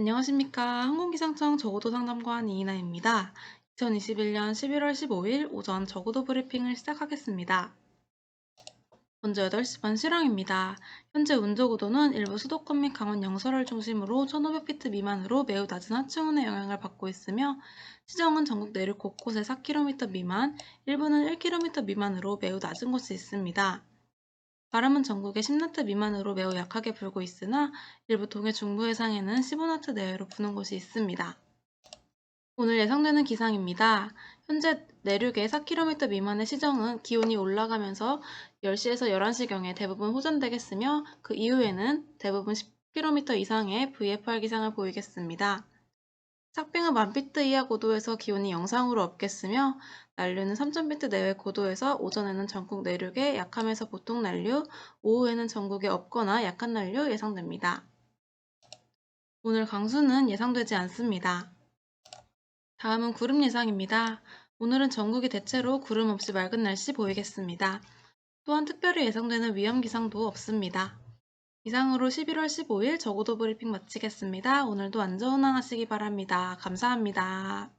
안녕하십니까. 항공기상청 저고도 상담관 이인아입니다. 2021년 11월 15일 오전 저고도 브리핑을 시작하겠습니다. 먼저 8시 반 실황입니다. 현재 운저고도는 일부 수도권 및 강원 영서를 중심으로 1500피트 미만으로 매우 낮은 하층운의 영향을 받고 있으며 시정은 전국 내륙 곳곳에 4km 미만, 일부는 1km 미만으로 매우 낮은 곳이 있습니다. 바람은 전국에 10나트 미만으로 매우 약하게 불고 있으나 일부 동해 중부 해상에는 15나트 내외로 부는 곳이 있습니다. 오늘 예상되는 기상입니다. 현재 내륙의 4km 미만의 시정은 기온이 올라가면서 10시에서 11시경에 대부분 호전되겠으며 그 이후에는 대부분 10km 이상의 VFR 기상을 보이겠습니다. 삭빙은 만피트 이하 고도에서 기온이 영상으로 없겠으며 난류는 3000피트 내외 고도에서 오전에는 전국 내륙에 약함에서 보통 난류, 오후에는 전국에 없거나 약한 난류 예상됩니다. 오늘 강수는 예상되지 않습니다. 다음은 구름 예상입니다. 오늘은 전국이 대체로 구름 없이 맑은 날씨 보이겠습니다. 또한 특별히 예상되는 위험 기상도 없습니다. 이상으로 11월 15일 저고도 브리핑 마치겠습니다. 오늘도 안전 운항하시기 바랍니다. 감사합니다.